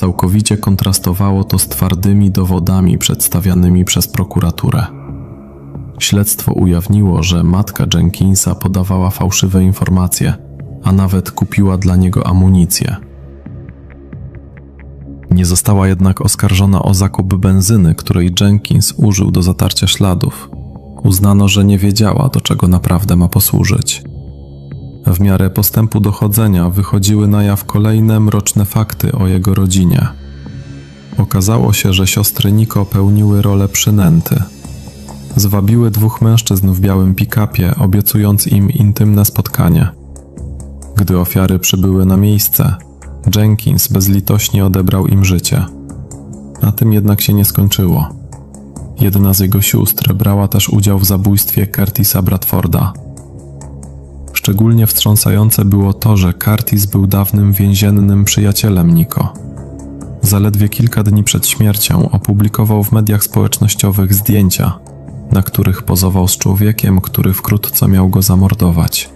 Całkowicie kontrastowało to z twardymi dowodami przedstawianymi przez prokuraturę. Śledztwo ujawniło, że matka Jenkinsa podawała fałszywe informacje, a nawet kupiła dla niego amunicję. Nie została jednak oskarżona o zakup benzyny, której Jenkins użył do zatarcia śladów. Uznano, że nie wiedziała, do czego naprawdę ma posłużyć. W miarę postępu dochodzenia wychodziły na jaw kolejne mroczne fakty o jego rodzinie. Okazało się, że siostry Niko pełniły rolę przynęty. Zwabiły dwóch mężczyzn w białym pick-upie, obiecując im intymne spotkanie. Gdy ofiary przybyły na miejsce, Jenkins bezlitośnie odebrał im życie. Na tym jednak się nie skończyło. Jedna z jego sióstr brała też udział w zabójstwie Curtisa Bradforda. Szczególnie wstrząsające było to, że Curtis był dawnym więziennym przyjacielem Niko. Zaledwie kilka dni przed śmiercią opublikował w mediach społecznościowych zdjęcia, na których pozował z człowiekiem, który wkrótce miał go zamordować.